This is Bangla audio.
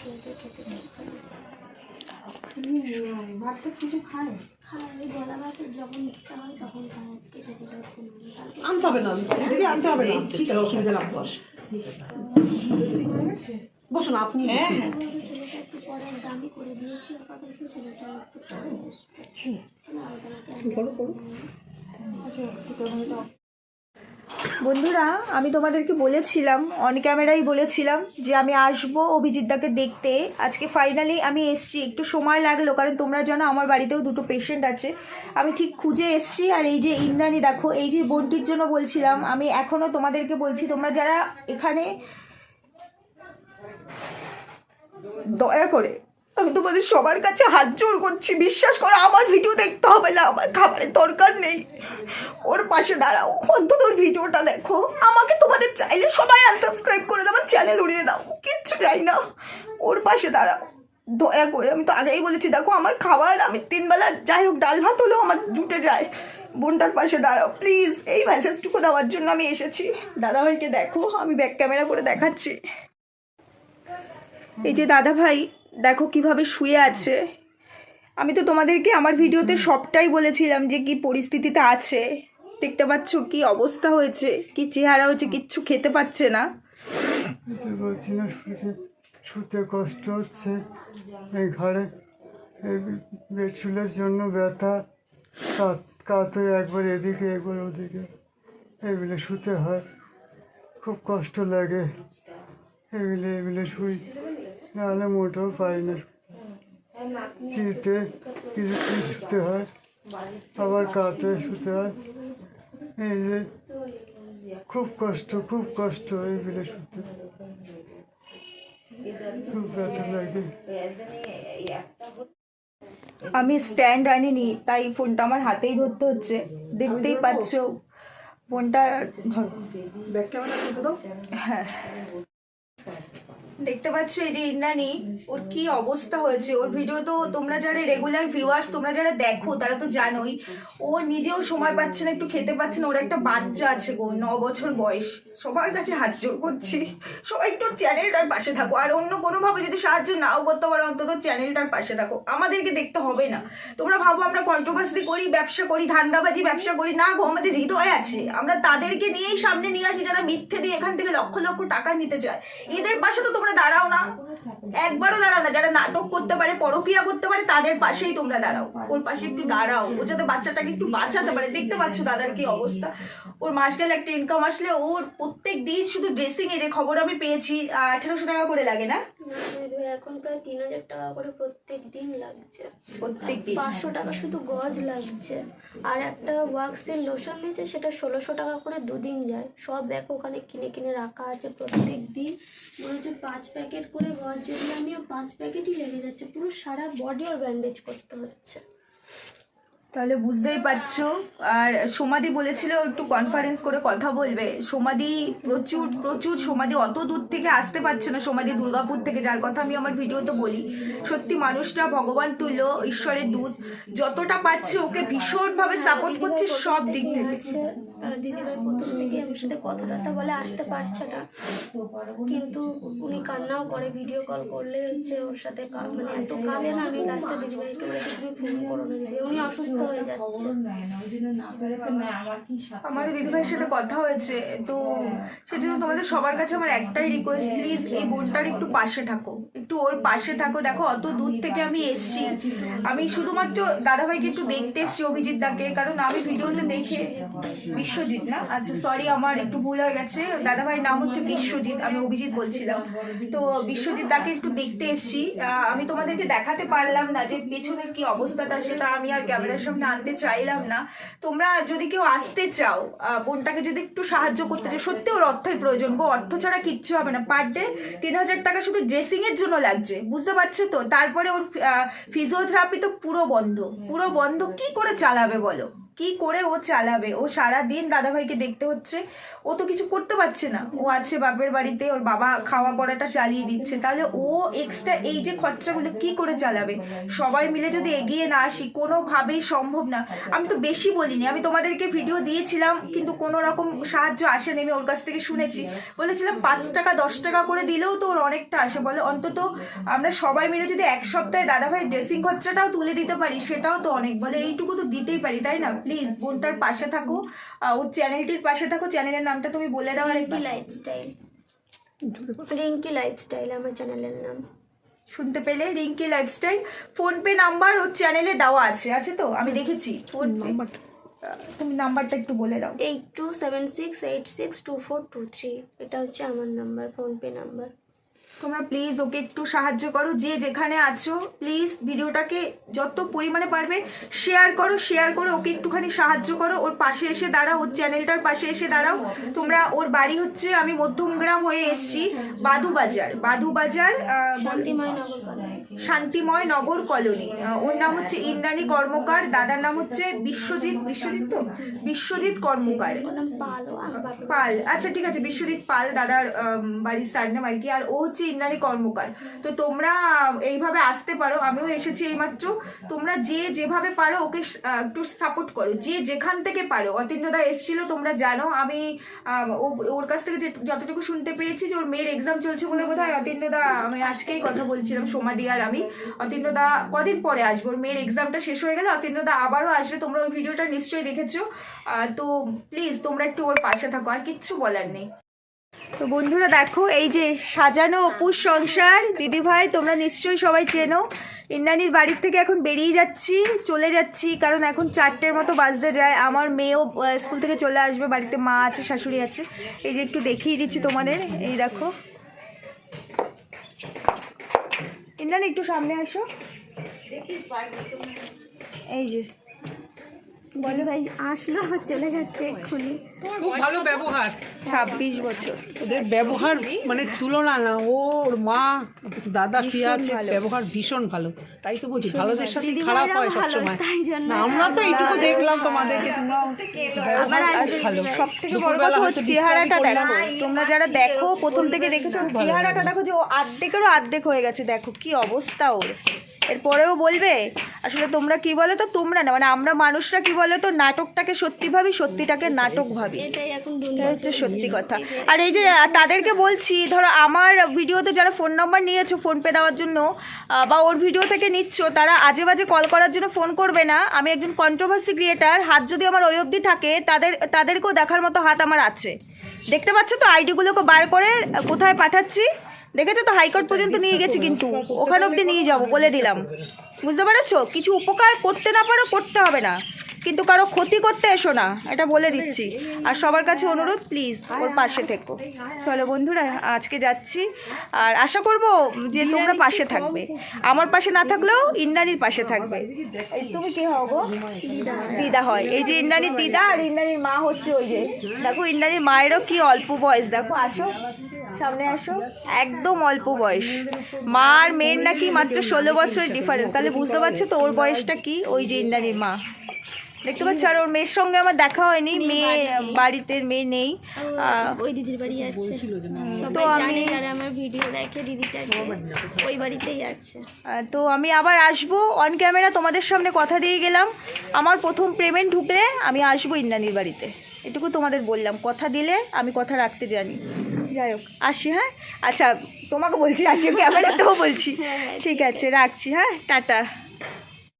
খেয়েছে খেতে ভাতটা কিছু খায়? খায় হয় খায় আনতে হবে না দিদি আনতে হবে না ঠিক আছে অসুবিধা না বস। বসুন আপনি হ্যাঁ হ্যাঁ করো করো বন্ধুরা, আমি তোমাদেরকে বলেছিলাম অন ক্যামেরাই বলেছিলাম যে আমি আসব অভিজিৎদাকে দেখতে। আজকে ফাইনালি আমি এসছি। একটু সময় লাগল, কারণ তোমরা জানো আমার বাড়িতেও দুটো পেশেন্ট আছে। আমি ঠিক খুঁজে এসছি, আর এই যে ইন্দ্রাণী, দেখো, এই যে বোনটির জন্য বলছিলাম, আমি এখনও তোমাদেরকে বলছি, তোমরা যারা এখানে দয়া করে আমি তোমাদের সবার কাছে হাত জোর করছি, বিশ্বাস করো, আমার ভিডিও দেখতে হবে না, আমার খাবারের দরকার নেই। ওর পাশে দাঁড়াও অন্তত ওর ভিডিওটা দেখো। আমাকে তোমাদের চাইলে সবাই আনসাবস্ক্রাইব করে দাও, আমার চ্যানেল উড়িয়ে দাও, কিচ্ছু চাই না। ওর পাশে দাঁড়াও, দয়া করে, আমি তো আগেই বলেছি, দেখো আমার খাবার, আমি তিনবেলা যাই হোক, ডাল ভাত হলেও আমার জুটে যায়। বোনটার পাশে দাঁড়াও প্লিজ এই মেসেজটুকু দেওয়ার জন্য আমি এসেছি। দাদাভাইকে দেখো, আমি ব্যাক ক্যামেরা করে দেখাচ্ছি। এই যে দাদা ভাই দেখো কীভাবে শুয়ে আছে। আমি তো তোমাদেরকে আমার ভিডিওতে সবটাই বলেছিলাম যে কি পরিস্থিতিতে আছে। দেখতে পাচ্ছ কি অবস্থা হয়েছে কি চেহারা হয়েছে কিচ্ছু খেতে পাচ্ছে না। শুতে পারছি না শুতে শুতে কষ্ট হচ্ছে। এই ঘরে এই বেডশুলের জন্য ব্যথা। কাত কাত হয়ে একবার এদিকে একবার ওদিকে। এগুলো শুতে হয় খুব কষ্ট লাগে। এগুলো এগুলো শুই। নাহলে মোটেও পারি না। চিতে কিছুক্ষণ শুতে হয়? আবার কাতে শুতে হয়? এই যে খুব কষ্ট খুব কষ্ট এইগুলো শুতে। খুব ব্যথা লাগে। আমি স্ট্যান্ড আনিনি তাই ফোনটা আমার হাতেই ধরতে হচ্ছে। দেখতেই পাচ্ছ ফোনটা ধরো। ব্যাক ক্যামেরা করতে দাও। হ্যাঁ। দেখতে পাচ্ছ এই যে ইন্দ্রাণী, ওর কি অবস্থা হয়েছে? ওর ভিডিও তো তোমরা যারা রেগুলার ভিউয়ার্স তোমরা যারা দেখো, তারা তো জানোই। ও নিজেও সময় পাচ্ছে না, একটু খেতে পাচ্ছে না। ওর একটা বাচ্চা আছে গো, ন বছর বয়স। সবার কাছে হাত জোর করছি। সবাই একটু চ্যানেলটার পাশে থাকো। আর অন্য কোনোভাবে যদি সাহায্য নাও করতে পারো, অন্তত চ্যানেলটার পাশে থাকো। আমাদেরকে দেখতে হবে না। তোমরা ভাবো আমরা কন্ট্রোভার্সি করি, ব্যবসা করি, ধান্দাবাজি ব্যবসা করি। না গো, আমাদের হৃদয় আছে। আমরা তাদেরকে নিয়েই সামনে নিয়ে আসি, যারা মিথ্যে দিয়ে এখান থেকে লক্ষ লক্ষ টাকা নিতে চায়। এদের পাশে তো তোমরা দাঁড়াও না। একবারও দাঁড়াও না, যারা নাটক করতে পারে, পরকিয়া করতে পারে, তাদের পাশেই তোমরা দাঁড়াও। ওর পাশে একটু দাঁড়াও ও যাতে বাচ্চাটাকে একটু বাঁচাতে পারে। দেখতে পাচ্ছ দাদার কি অবস্থা। ওর মাস গেলে একটা ইনকাম আসলে ওর প্রত্যেক দিন শুধু ড্রেসিং এ যে খবর আমি পেয়েছি আঠেরোশো টাকা করে লাগে না? দিদিভাই এখন প্রায় তিন হাজার টাকা করে প্রত্যেক দিন লাগছে। প্রত্যেক দিন? পাঁচশো টাকা শুধু গজ লাগছে। আর একটা ওয়াক্সের লোশন দিয়েছে সেটা ষোলোশো টাকা করে দুদিন যায়। সব দেখো ওখানে কিনে কিনে রাখা আছে প্রত্যেক দিন। মনে হচ্ছে পাঁচ প্যাকেট করে গজ যদি আমিও পাঁচ প্যাকেটই লেগে যাচ্ছে। পুরো সারা বডি ওর ব্যান্ডেজ করতে হচ্ছে। তাহলে বুঝতেই পারছ। আর সোমাদি বলেছিল একটু কনফারেন্স করে কথা বলবে। সোমাদি প্রচুর প্রচুর সোমাদি অত দূর থেকে আসতে পারছে না সোমাদি দুর্গাপুর থেকে। যার কথা আমি আমার ভিডিওতে বলি, সত্যি মানুষটা ভগবান তুলো, ঈশ্বরের দূত। যতটা পাচ্ছে ওকে ভীষণভাবে সাপোর্ট করছে সব দিক থেকে। দিদিভাই প্রথম সাথে কথা বলে আসতে পারছে না। কিন্তু উনি কান্নাও করে ভিডিও কল হচ্ছে ওর সাথে মানে এত কাঁদে হয়ে যাচ্ছে। দিদিভাইয়ের সাথে কথা হয়েছে তো সেজন্য তোমাদের সবার কাছে আমার একটাই রিকোয়েস্ট প্লিজ এই বোনটার একটু পাশে থাকো একটু ওর পাশে থাকো। দেখো অত দূর থেকে আমি এসছি। আমি শুধুমাত্র দাদাভাইকে একটু দেখতে এসছি অভিজিৎ দাকে কারণ আমি ভিডিওতে দেখে বিশ্বজিৎ না? আচ্ছা সরি আমার একটু ভুল হয়ে গেছে। দাদাভাইয়ের নাম হচ্ছে বিশ্বজিৎ আমি অভিজিৎ বলছিলাম। তো বিশ্বজিৎ দাকে একটু দেখতে এসছি। আমি তোমাদেরকে দেখাতে পারলাম না যে পেছনের কি অবস্থাটা সেটা আমি আর ক্যামেরার সামনে আনতে চাইলাম না। তোমরা যদি কেউ আসতে চাও বোনটাকে যদি একটু সাহায্য করতে চাও, সত্যি ওর অর্থের প্রয়োজন। গো অর্থ ছাড়া কিচ্ছু হবে না। পার ডে তিন হাজার টাকা শুধু ড্রেসিং এর জন্য লাগছে, বুঝতে পারছ তো? তারপরে ওর ফিজিওথেরাপি তো পুরো বন্ধ। পুরো বন্ধ কি করে চালাবে বলো? কি করে ও চালাবে? ও সারা দিন দাদাভাইকে দেখতে হচ্ছে। ও তো কিছু করতে পারছে না। ও আছে বাপের বাড়িতে, ওর বাবা খাওয়া পড়াটা চালিয়ে দিচ্ছে। তাহলে ও এক্সট্রা এই যে খরচাগুলো কি করে চালাবে? সবাই মিলে যদি এগিয়ে না আসি, কোনোভাবেই সম্ভব না। আমি তো বেশি বলিনি। আমি তোমাদেরকে ভিডিও দিয়েছিলাম, কিন্তু কোনো রকম সাহায্য আসেনি। আমি ওর কাছ থেকে শুনেছি। বলেছিলাম, পাঁচ টাকা, দশ টাকা করে দিলেও তো ওর অনেকটা আসে। বলে অন্তত আমরা সবাই মিলে যদি এক সপ্তাহে দাদাভাই ড্রেসিং খরচাটাও তুলে দিতে পারি, সেটাও তো অনেক। বলে এইটুকু তো দিতেই পারি, তাই না? প্লিজ বোনটার পাশে থাকো। ওর চ্যানেলটির পাশে থাকো। চ্যানেলের নামটা তুমি বলে দাও রিঙ্কি আরেকবার লাইফস্টাইল রিঙ্কি লাইফস্টাইল আমার চ্যানেলের নাম। শুনতে পেলে? রিঙ্কি লাইফস্টাইল ফোনপে নাম্বার ওর চ্যানেলে দেওয়া আছে। আছে তো? আমি দেখেছি। ফোন তুমি নাম্বারটা একটু বলে দাও। Eight two seven six eight six two four two three. এটা হচ্ছে আমার নাম্বার ফোনপে নাম্বার তোমরা প্লিজ ওকে একটু সাহায্য করো, যে যেখানে আছো প্লিজ ভিডিওটাকে যত পরিমাণে পারবে শেয়ার করো শেয়ার করো, ওকে একটুখানি সাহায্য করো, ওর পাশে এসে দাঁড়াও, ওর চ্যানেলটার পাশে এসে দাঁড়াও। তোমরা ওর বাড়ি হচ্ছে আমি মধ্যমগ্রাম হয়ে এসছি, বাদুবাজার বাদুবাজার বাদু নগর শান্তিময় নগর কলোনি। ওর নাম হচ্ছে ইন্দ্রাণী কর্মকার দাদার নাম হচ্ছে বিশ্বজিৎ বিশ্বজিৎ তো? বিশ্বজিৎ কর্মকার। পালো আচ্ছা ঠিক আছে বিশ্বজিৎ পাল দাদার বাড়ির সারনাম আর কি আর ও হচ্ছে ইন্দ্রাণী কর্মকার। তো তোমরা এইভাবে আসতে পারো আমিও এসেছি এইমাত্র। তোমরা যে যেভাবে পারো ওকে একটু সাপোর্ট করো। যে যেখান থেকে পারো অতীন্দ্রদা এসেছিল তোমরা জানো। আমি ওর কাছ থেকে যতটুকু শুনতে পেয়েছি যে ওর মেয়ের এক্সাম চলছে বলে বোধ হয় অতীন্দ্রদা আমি আজকেই কথা বলছিলাম সোমাদি আর আমি। অতীন্দ্রদা কদিন পরে আসব? মেয়ের এক্সামটা শেষ হয়ে গেলে অতীন্দ্রদা আবারও আসবে। তোমরা ওই ভিডিওটা নিশ্চয়ই দেখেছ। তো প্লিজ তোমরা একটু ওর পাশে থাকো। আর কিচ্ছু বলার নেই। তো বন্ধুরা দেখো, এই যে সাজানো অপুর সংসার। দিদি ভাই তোমরা নিশ্চয়ই সবাই চেনো। ইন্দ্রাণীর বাড়ির থেকে এখন বেরিয়ে যাচ্ছি, চলে যাচ্ছি। কারণ এখন চারটের মতো বাজতে যায়। আমার মেয়েও স্কুল থেকে চলে আসবে। বাড়িতে মা আছে, শাশুড়ি আছে। এই যে একটু দেখিয়ে দিচ্ছি তোমাদের। এই দেখো। ইন্দ্রাণী একটু সামনে আসো। এই যে। বলে ভাই আসলো আবার চলে যাচ্ছে এক্ষুনি। খুব ভালো ব্যবহার। ছাব্বিশ বছর। ওদের ব্যবহার মানে তুলনা না ওর মা দাদা শুয়ে আছে ব্যবহার ভীষণ ভালো। তাই তো বলছি ভালোদের সাথে খারাপ হয় সবসময়। তাই জন্য না, আমরা তো এইটুকু দেখলাম তোমাদেরকে আবার ভালো। সব থেকে বড় কথা হচ্ছে চেহারাটা দেখো। তোমরা যারা দেখো প্রথম থেকে দেখেছ চেহারাটা দেখো যে ও আর্ধেকেরও আর্ধেক হয়ে গেছে দেখো কি অবস্থা ওর। এরপরেও বলবে আসলে তোমরা কি বলো তো? তোমরা না মানে আমরা মানুষরা কি বলো তো? নাটকটাকে সত্যি ভাবি সত্যিটাকে নাটক ভাবি। এটা হচ্ছে সত্যি কথা। আর এই যে তাদেরকে বলছি ধরো আমার ভিডিওতে যারা ফোন নাম্বার নিয়েছো ফোন পে দেওয়ার জন্য বা ওর ভিডিও থেকে নিচ্ছ তারা আজে বাজে কল করার জন্য ফোন করবে না। আমি একজন কন্ট্রোভার্সি ক্রিয়েটার হাত যদি আমার ওই অবধি থাকে তাদের তাদেরকেও দেখার মতো হাত আমার আছে। দেখতে পাচ্ছ তো আইডিগুলোকে বার করে কোথায় পাঠাচ্ছি? দেখেছ তো হাইকোর্ট পর্যন্ত নিয়ে গেছি কিন্তু ওখানে অবধি নিয়ে যাব বলে দিলাম। বুঝতে পেরেছ? কিছু উপকার করতে না পারো করতে হবে না। কিন্তু কারও ক্ষতি করতে এসো না এটা বলে দিচ্ছি। আর সবার কাছে অনুরোধ প্লিজ ওর পাশে থেকো। চলো বন্ধুরা আজকে যাচ্ছি। আর আশা করব যে তোমরা পাশে থাকবে। আমার পাশে না থাকলেও ইন্দ্রাণীর পাশে থাকবে। তুমি কি হও গো? দিদা হয়। এই যে ইন্দ্রাণীর দিদা আর ইন্দ্রাণীর মা হচ্ছে ওই যে। দেখো ইন্দ্রাণীর মায়েরও কি অল্প বয়স। দেখো আসো। সামনে আসো। একদম অল্প বয়স। মা আর মেয়ের নাকি মাত্র ষোলো বছরের ডিফারেন্স তাহলে বুঝতে পারছ তো ওর বয়সটা কি? ওই যে ইন্দ্রাণীর মা। দেখতে পাচ্ছ? আর ওর মেয়ের সঙ্গে আমার দেখা হয়নি। মেয়ে বাড়িতে মেয়ে নেই। ওই দিদির বাড়ি আছে। তো আমি- আমার ভিডিও দেখে ওই বাড়িতেই আছে। তো আমি আবার আসব। অন ক্যামেরা তোমাদের সামনে কথা দিয়ে গেলাম। আমার প্রথম পেমেন্ট ঢুকলে আমি আসব ইন্দ্রাণীর বাড়িতে। এটুকু তোমাদের বললাম। কথা দিলে আমি কথা রাখতে জানি। যাই হোক আসি হ্যাঁ? আচ্ছা তোমাকে বলছি আসি আমি তোমাকে বলছি ঠিক আছে। রাখছি হ্যাঁ? টাটা।